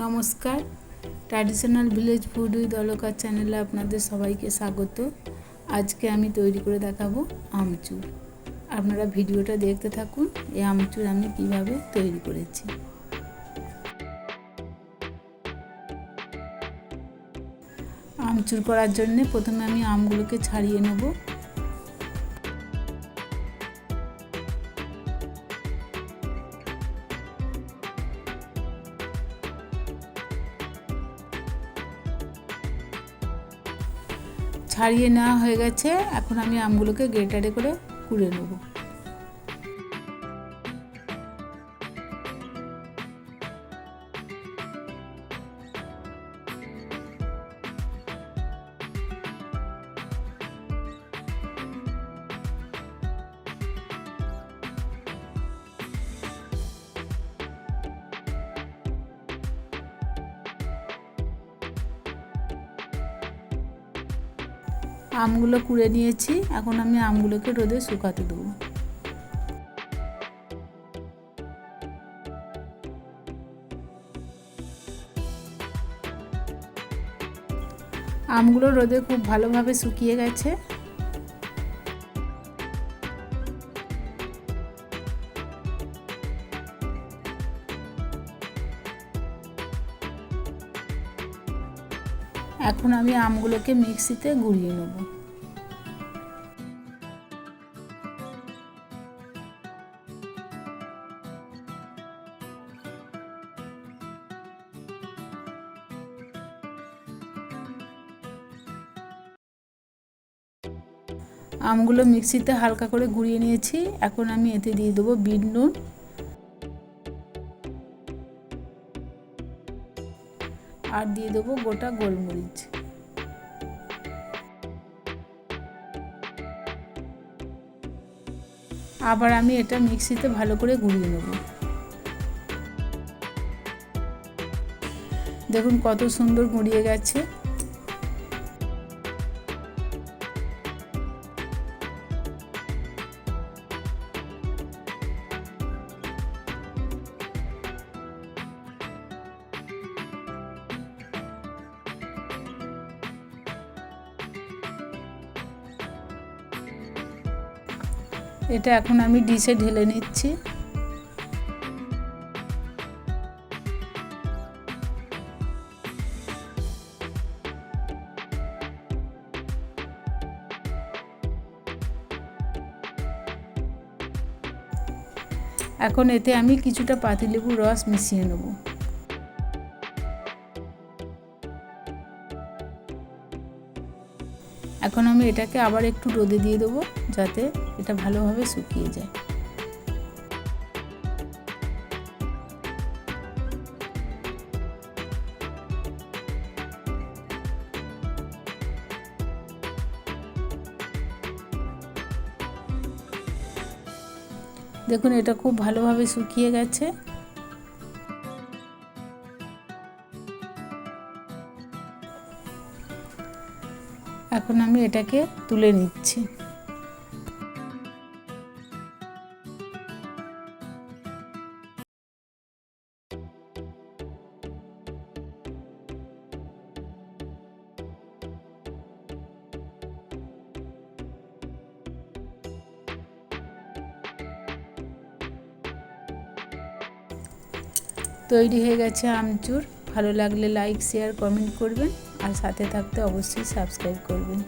নমস্কার। Traditional village food with অলকার চ্যানেলে আপনাদের সবাইকে স্বাগত। আজকে আমি তৈরি করে দেখাবো আমচুর। আপনারা ভিডিওটা দেখতে থাকুন এই আমচুর আমি কীভাবে তৈরি করেছি। আমচুর করার জন্য প্রথমে আমি আমগুলোকে ছাড়িয়ে নেব। ছাড়িয়ে নেওয়া হয়ে গেছে এখন আমি আমগুলোকে গ্রেটারে করে কুড়ে নেব। আমগুলো কুড়ে নিয়েছি। এখন আমি আমগুলোকে রোদে শুকাতে দেবো। আমগুলো রোদে খুব ভালোভাবে শুকিয়ে গেছে। এখন আমি আমগুলোকে মিক্সিতে গুঁড়িয়ে নেব। আমগুলো মিক্সিতে হালকা করে গুঁড়িয়ে নিয়েছি। এখন আমি এতে দিয়ে দেবো বিট নুন। আর দিয়ে দেবো গোটা গোলমরিচ। আবার আমি এটা মিক্সিতে ভালো করে গুঁড়িয়ে নেব। দেখুন কত সুন্দর গুঁড়িয়ে গেছে। এটা এখন আমি ডিশে ঢেলে নিচ্ছি। এখন এতে আমি কিছুটা পাতিলেবুর রস মিশিয়ে নেব। এখন আমি এটাকে আবার একটু রোদে দিয়ে দেবো যাতে এটা ভালোভাবে শুকিয়ে যায়। দেখুন, এটা খুব ভালোভাবে শুকিয়ে গেছে। এখন আমি এটাকে তুলে নিচ্ছি। তৈরি হয়ে গেছে আমচুর। ভালো লাগলে লাইক শেয়ার কমেন্ট করবেন আর সাথে থাকতে অবশ্যই সাবস্ক্রাইব করবেন।